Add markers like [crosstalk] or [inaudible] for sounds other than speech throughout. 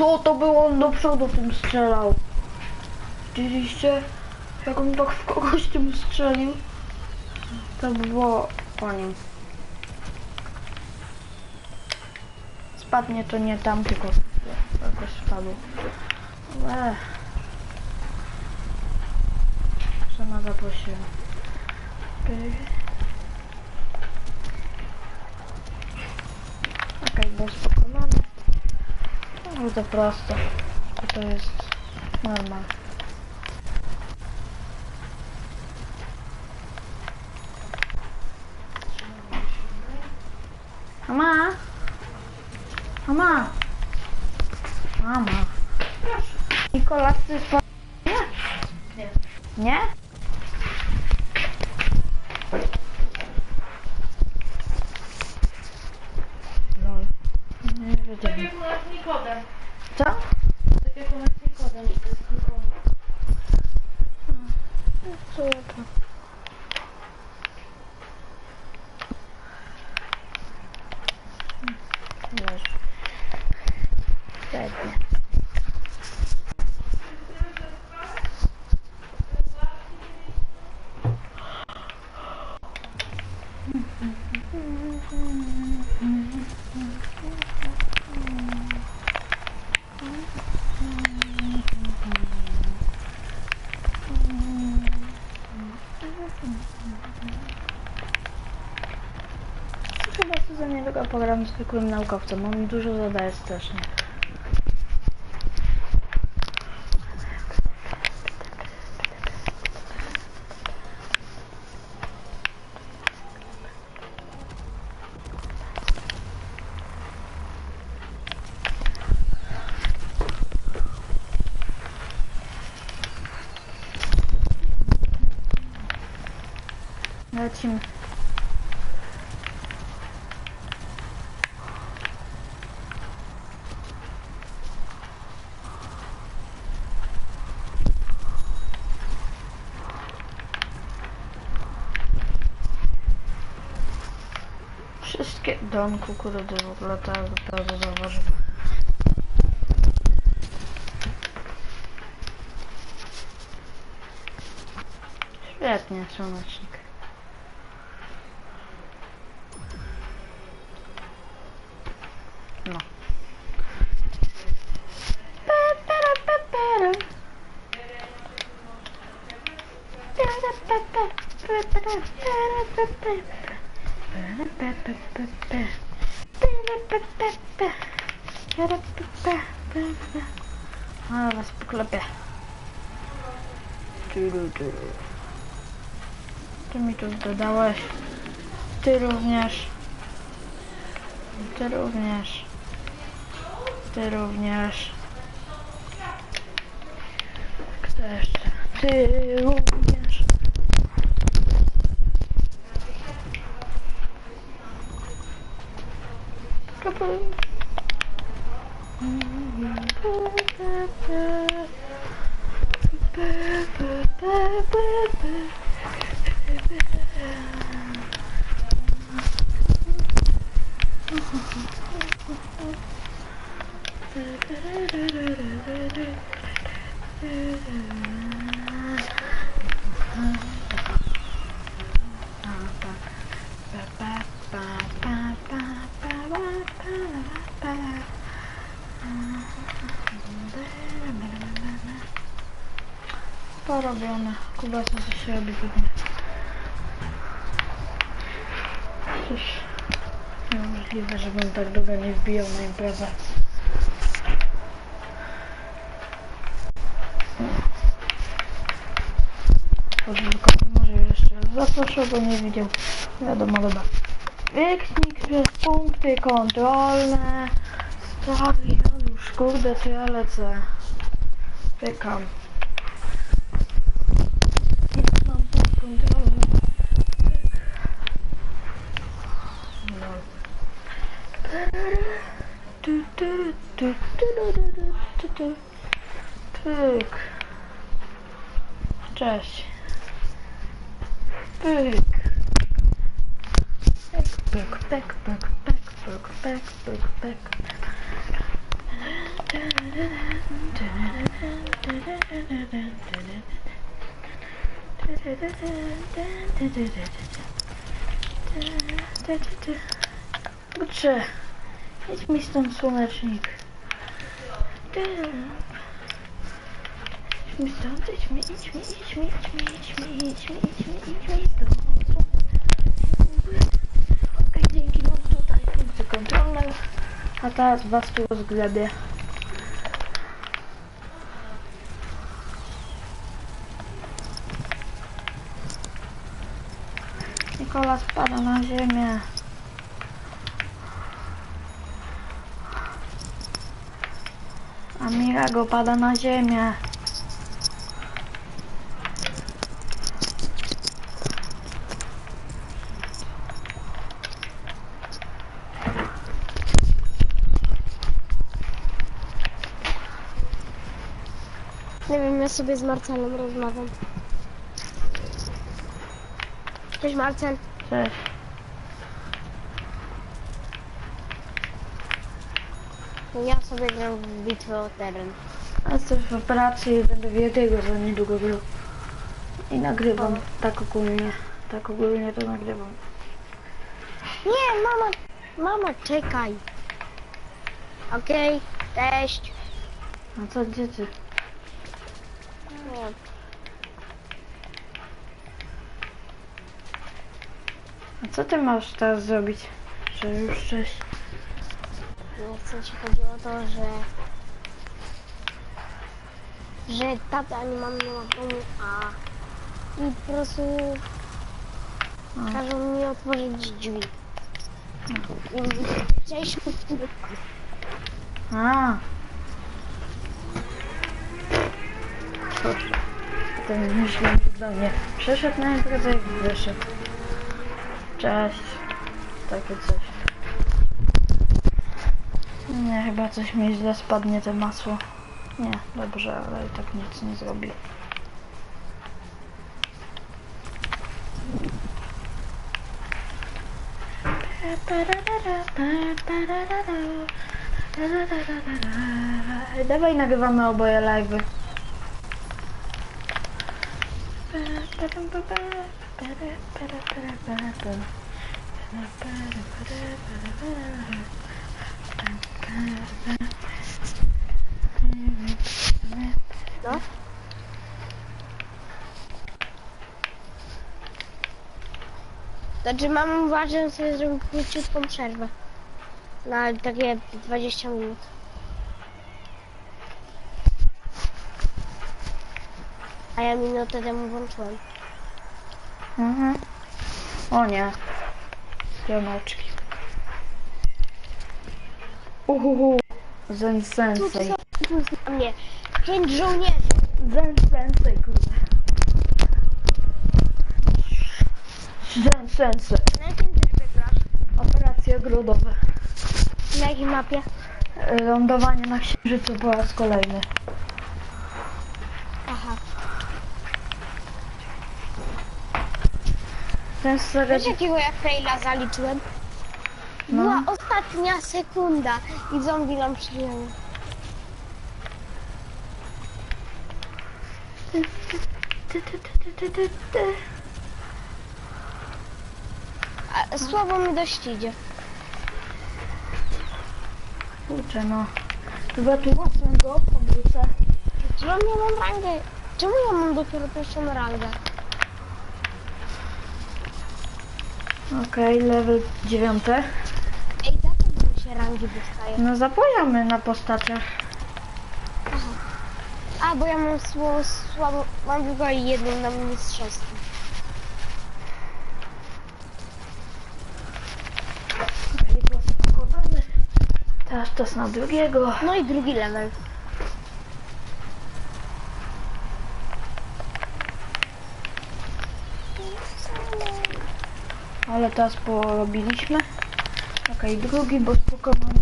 Co to było? On do przodu tym strzelał. Widzieliście? Jak on tak w kogoś tym strzelił? To by było po nim. Spadnie to nie tam, tylko jakoś spadł. Ale... Sama zaprosiłem. Okej, okay, boss pokonany. Bardzo prosto. To jest normal. Mama? Mama? Mama. Nikolas, ty spo... Nie? Nie. Nie? Lol. Nie Tak wiedziałem. jak u nas Nikodem. Co? Tak jak u nas Nikodem. to jest Nikodem. Co ja to? Leży. Świetnie. Chyba sobie za niedługo pogram zwykłym naukowcem. On dużo zadaje strasznie. Lecimy. Tam kukurydy w ogóle tak naprawdę zauważył. Świetnie, słonecznik. No. Ba, ba, ba, ba, ba. Poklepię. Tyru, tyru. Ty mi tu dodałeś. Ty również. Ty również. Ty również. Kto jeszcze? Ty również. Porobione. Kubasa co się robi pewnie. Cóż, niemożliwe, żebym tak długo nie wbijał na imprezę. Podwórko może jeszcze raz zapraszał, bo nie widział. Wiadomo chyba. Wyknik przez punkty kontrolne. Stary, już kurde, to ja lecę. Pykam. Mam punkt kontrolny. No. Tu, tu, tu, tu, tu, tu, tu, tu. Pyk. Cześć. Pyk. Pyk, pyk, pyk, pyk, pyk, pyk, pyk, pyk, pyk. Kurczę, idź mi stąd słonecznik. Idź mi stąd, idź mi, idź mi, idź mi, idź mi, idź mi, idź mi, idź mi, idź mi stąd. Okej, dzięki, mam tutaj funkcję kontrolną. A teraz was tu rozglebię. Nikola spada na ziemię. Amirago pada na ziemię. Nie wiem, ja sobie z Marcelem rozmawiam. Cześć Marcel. Cześć. Ja sobie gram w bitwę o teren. A coś w operacji i będę wielkiego za niedługo grał. I nagrywam tak ogólnie. Tak ogólnie to nagrywam. Nie, mama, mama, czekaj. Okej, cześć. A co dzieci? Nie, A co ty masz teraz zrobić? Że już cześć. Nie chcę ci chodziło o to, że... Że tata nie mam nie ma w domu, a... I po prostu A. każą mi otworzyć drzwi. I Cześć, A. Proszę. Ten myślałem do mnie. Przeszedł na imprezę i wyszedł. Cześć. Takie coś. Nie, chyba coś mi źle spadnie te masło. Nie, dobrze, ale i tak nic nie zrobi. Dawaj nagrywamy oboje live'y. No. Znaczy mam uważam sobie zrobić króciutką przerwę. Na takie 20 minut. A ja minutę temu włączyłem. Mhm. O nie. Pionoczki. Uhuhu. Zen sensei. tu na mnie. Pięć żołnierzy. Zen sensei, kurde. Zen sensei. Na jakim trybie grasz? Operacje ogrodowe. Na jakiej mapie? Lądowanie na księżycu po raz kolejny. Aha. Ten. Wiesz jakiego ja faila zaliczyłem? No. Była ostatnia sekunda i zombie nam. A słabo mi dość idzie. Kurczę no. Chyba tu łatwym go obrócę. Czemu ja mam rangę? Czemu ja mam dopiero pierwszą rangę? Okej, level dziewiąty. Ej, za co mi się rangi dostaje? No zapojamy na postaciach. A, bo ja mam słabo, słabo mam tylko jedną na spakowany. Teraz czas na drugiego. No i drugi level. Ale teraz porobiliśmy. Okej, drugi, bo spokojnie.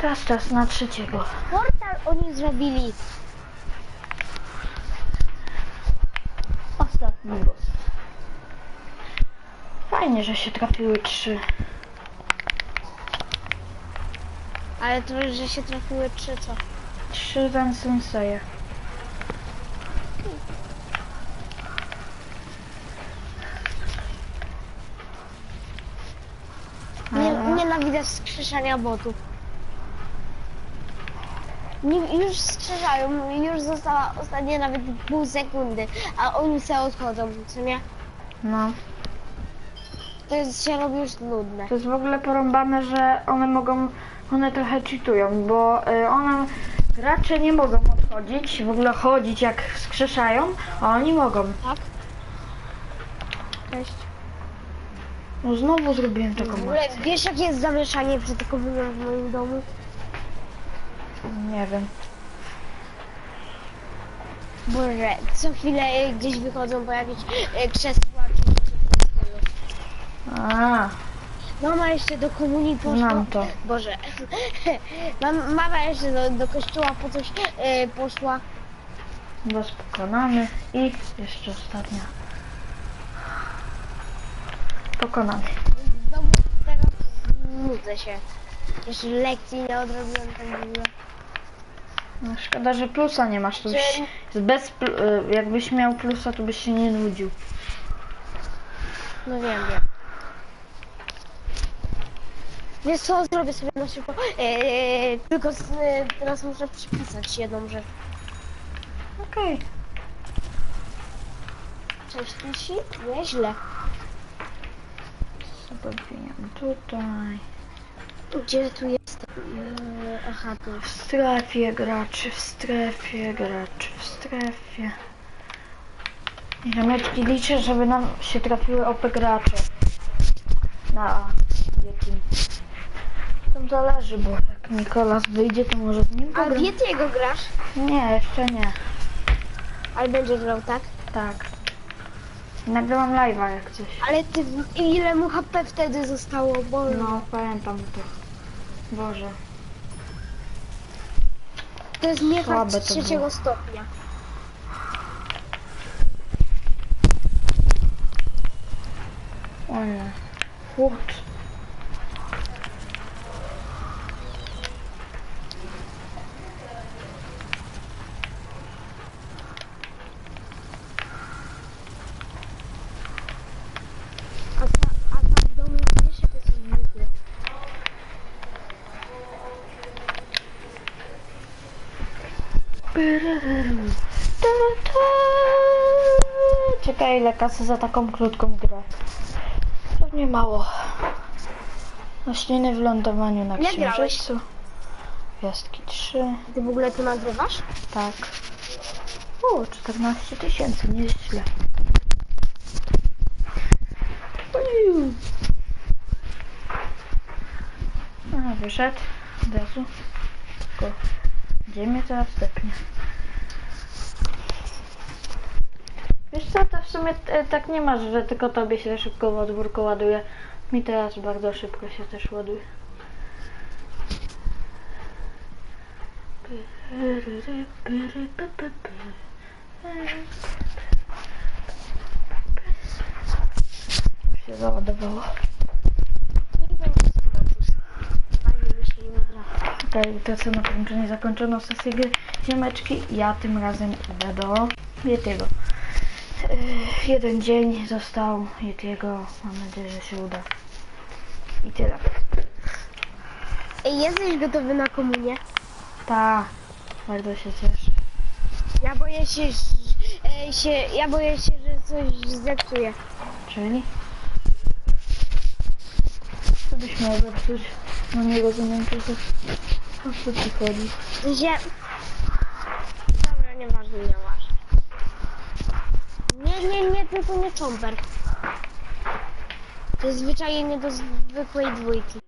Teraz czas na trzeciego. Portal oni zrobili. Ostatni boss. Fajnie, że się trafiły trzy. Ale to, że się trafiły trzy co? Trzy ten senseje. Nie, Nienawidzę wskrzeszania botów. Nie, już skrzeszają, już została ostatnie nawet pół sekundy, a oni se odchodzą, co nie? No. To jest, się robi już nudne. To jest w ogóle porąbane, że one mogą, one trochę cheatują, bo y, one, gracze nie mogą odchodzić, w ogóle chodzić jak wskrzeszają, a oni mogą. Tak? No znowu zrobiłem taką W ogóle akcję. wiesz jakie jest zamieszanie przytykowyme w moim domu? Nie wiem. Boże, co chwilę e, gdzieś wychodzą po jakieś e, krzesła czy coś w tym stylu. A, Mama jeszcze do komunii poszła. znam to. Boże. [laughs] Mam, mama jeszcze do, do kościoła po coś e, poszła. Boss pokonany i jeszcze ostatnia. Pokonany. W domu teraz nudzę się. Jeszcze lekcji nie odrobiłem ogóle. No, szkoda, że plusa nie masz. To byś, bez, y, jakbyś miał plusa, to byś się nie nudził. No wiem, wiem. Wiesz co, zrobię sobie na szybko. E, tylko z, e, teraz muszę przypisać jedną rzecz. Okej. Cześć, Tisi? Nieźle. Pieniądze tutaj. Gdzie tu jest? E, aha, tu W strefie graczy, w strefie graczy, w strefie. Ziomeczki liczę, żeby nam się trafiły OP gracze. Na jakim. Tam zależy, bo jak Nikolas wyjdzie, to może z nim A pogram. w Yetiego grasz? Nie, jeszcze nie. Ale będzie grał, tak? Tak. Nagrałam live'a jak coś. Ale ty, ile mu HP wtedy zostało? Bo No, pamiętam to. Boże. to jest miechacz słabe to trzeciego było. stopnia. O nie. What? A, ta, a tam w domu wiesz, jakie są ludzie. Czekaj, ile kasy za taką krótką grę. Pewnie mało. Rośliny w lądowaniu na Ile księżycu. Gwiazdki 3. Ty w ogóle to nagrywasz? Tak. O, 14 tysięcy, nieźle. A, wyszedł od razu. Tylko gdzie mnie teraz stepnie? Wiesz co, to w sumie e, tak nie masz, że tylko tobie się szybko podwórko ładuje. Mi teraz bardzo szybko się też ładuje. Już się załadowało. No i będzie samochód. Fajnie mi to co na połączenie zakończono sesję gry ziemeczki. Ja tym razem idę do Yetiego. Yy, jeden dzień został Yetiego. Mam nadzieję, że się uda. I tyle. Ej, jesteś gotowy na komunię? Ta, bardzo się cieszę. Ja boję się, e, się, ja boję się, że coś zepsuje. Czyli? Co byś miał zepsuć? No nie rozumiem tego. O co ci chodzi? Że... Dobra, nieważne, nieważne. Nie, nie, nie, tylko nie czomper. To jest zwyczajnie do zwykłej dwójki.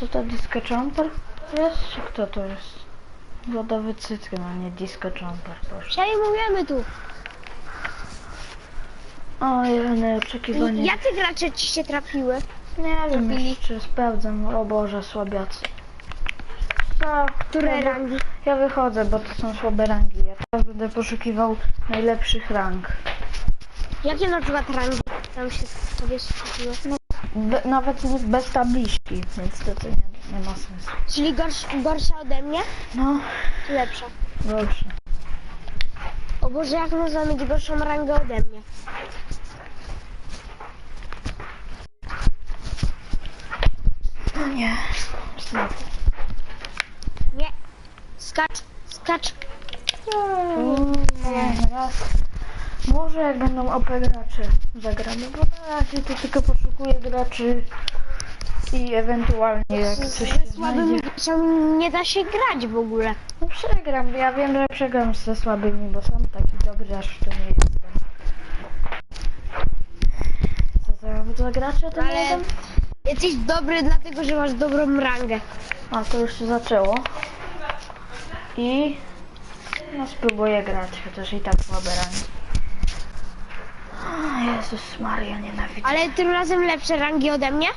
To ta disco jumper jest? Czy kto to jest? Wodowy cytryn, a nie disco jumper. Boże. Przejmujemy tu. O, jedyne oczekiwanie. Jacy gracze ci się trafiły? Nie wiem trafili? jeszcze, sprawdzam. O Boże, słabiacy. Co? Które ja, rangi? ja wychodzę, bo to są słabe rangi. Ja teraz będę poszukiwał najlepszych rang. Jakie na przykład rangi tam się sobie trafiły? No be, nawet nie bez tabliczki, więc to, to nie, nie ma sensu. Czyli gorsz, gorsza ode mnie, No, czy lepsza? dobrze. O Boże, jak można mieć gorszą rangę ode mnie? No nie. Znowu. Nie. Skacz, skacz. Nie, raz. Może jak będą OP gracze zagramy, bo na razie to tylko poszukuję graczy i ewentualnie jak coś się słabymi znajdzie. graczami nie da się grać w ogóle. No przegram, ja wiem, że przegram ze słabymi, bo sam taki dobry aż to nie jestem. Co za, za gracze to nie Ale wiem? Jesteś dobry dlatego, że masz dobrą rangę. A to już się zaczęło. I no spróbuję grać, chociaż i tak słabe rangi. Jezus Maria, nienawidzę. Ale tym razem lepsze rangi ode mnie?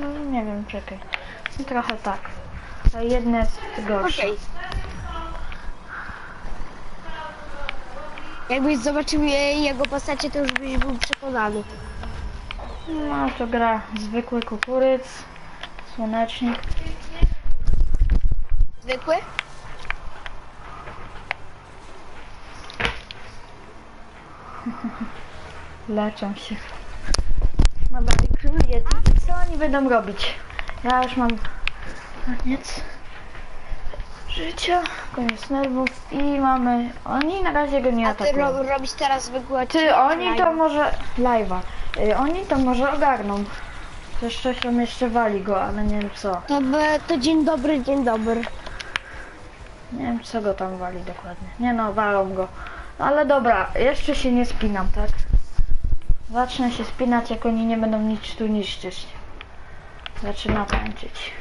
No, nie wiem, czekaj. No, trochę tak. A jedne jest gorsze. Okej. Jakbyś zobaczył je- jego postacie, to już byś był przekonany. No to gra zwykły kukuryc, słonecznik. Zwykły? [laughs] Leczą się. Dobra, i król Yeti. Co oni będą robić? Ja już mam koniec życia, koniec nerwów i mamy... Oni na razie go nie A ty atakują. ro robisz teraz zwykłe Ty, oni to może... Live'a. Y, oni to może ogarną. Coś tam jeszcze wali go, ale nie wiem co. To, by, to dzień dobry, dzień dobry. Nie wiem co go tam wali dokładnie. Nie no, walą go. Ale dobra, jeszcze się nie spinam, tak? Zacznę się spinać, jak oni nie będą nic tu niszczyć. Zaczyna tańczyć.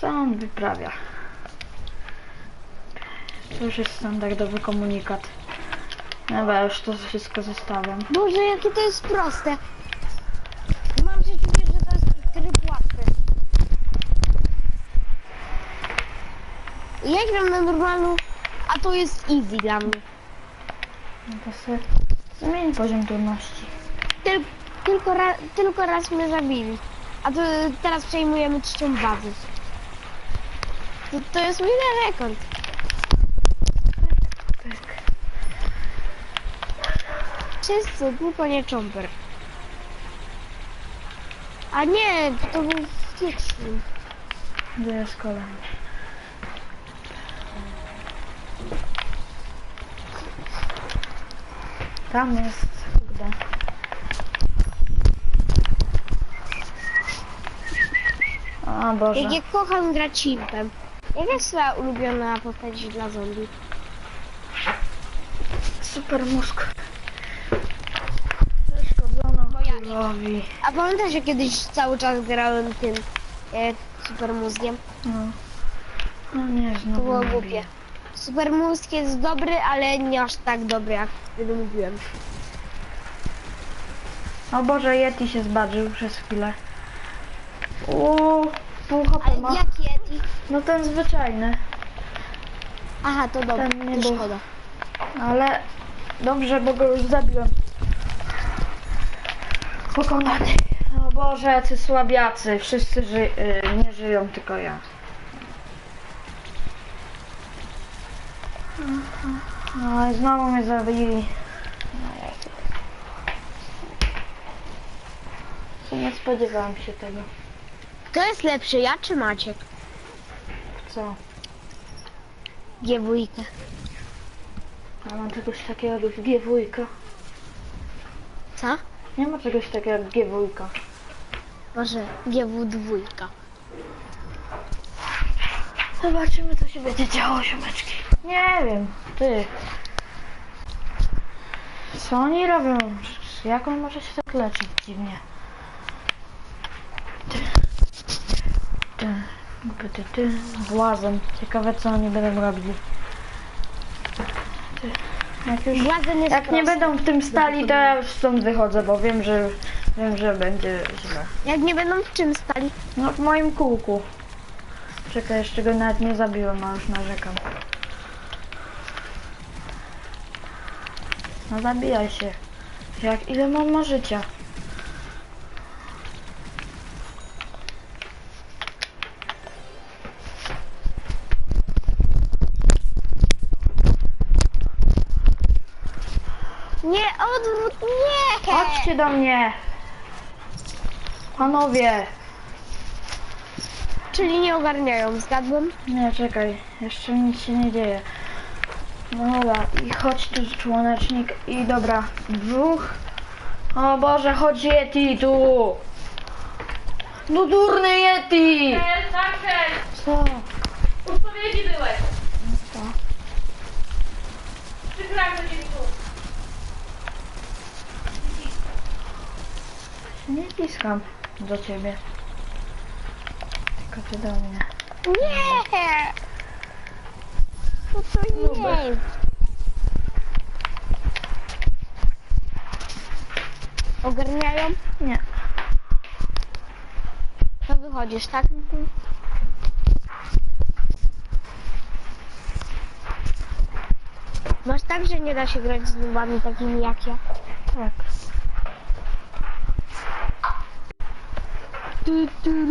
Co on wyprawia? To już jest standardowy komunikat. Dobra, już to wszystko zostawiam. Boże, jakie to jest proste. Mam przeczucie, że to jest tryb łatwy. Ja gram na normalną, a to jest easy dla mnie. No to sobie zmień poziom trudności. Tyl, tylko, ra, tylko raz mnie zabili. A to teraz przejmujemy trzecią bazę. To, to jest mój rekord. Wszyscy, tylko nie Chomper. A nie, to był. Gdzie jest kolejny? Tam jest, kurde. A Boże. Jak ja kocham grać Chimpem. Jaka jest twoja ulubiona postać dla zombie? Super mózg. A pamiętasz, że kiedyś cały czas grałem tym e, super mózgiem? No. No nie, To znowu było mnie głupie. bije. Super mózg jest dobry, ale nie aż tak dobry, jak wtedy mówiłem. O Boże, Yeti się zbadżył przez chwilę. Uuu, pół HP Ale ma. jaki Yeti? No ten zwyczajny. Aha, to dobrze, Ten nie to był. szkoda. Ale dobrze, bo go już zabiłem. Pokonany. O Boże, jacy słabiacy. Wszyscy ży y, nie żyją, tylko ja. No i znowu mnie zabili. No, nie spodziewałam się tego. Kto jest lepszy, ja czy Maciek? Co? G2. Ja mam czegoś takiego jak G2. Co? Nie ma czegoś takiego jak G2. Może GW2. Zobaczymy, co się będzie działo, siomeczki. Nie wiem, ty. Co oni robią? Jak on może się tak leczyć dziwnie? Ty. Ty. Ty, ty, ty. Włazem. Ciekawe, co oni będą robili. Ty. Jak już... Błazen jest Jak nie prosty. będą w tym stali, to ja już stąd wychodzę, bo wiem, że... Wiem, że będzie źle. Jak nie będą w czym stali? No w moim kółku. Czekaj, jeszcze go nawet nie zabiłem, a już narzekam. No zabijaj się. Jak ile on ma życia? Chodźcie do mnie. Panowie. Czyli nie ogarniają, zgadłem? Nie, czekaj, jeszcze nic się nie dzieje. No dobra, i chodź tu członecznik i dobra, dwóch. O Boże, chodź Yeti tu! No durny Yeti! Co? U spowiedzi byłeś. Co? Przygrałem do ciebie tu. Nie piskam do ciebie. Tylko ty do mnie. Nie! No to nie. Ogarniają? Nie. To wychodzisz, tak? Masz tak, że nie da się grać z nubami takimi jak ja. Tak. Tu, tu.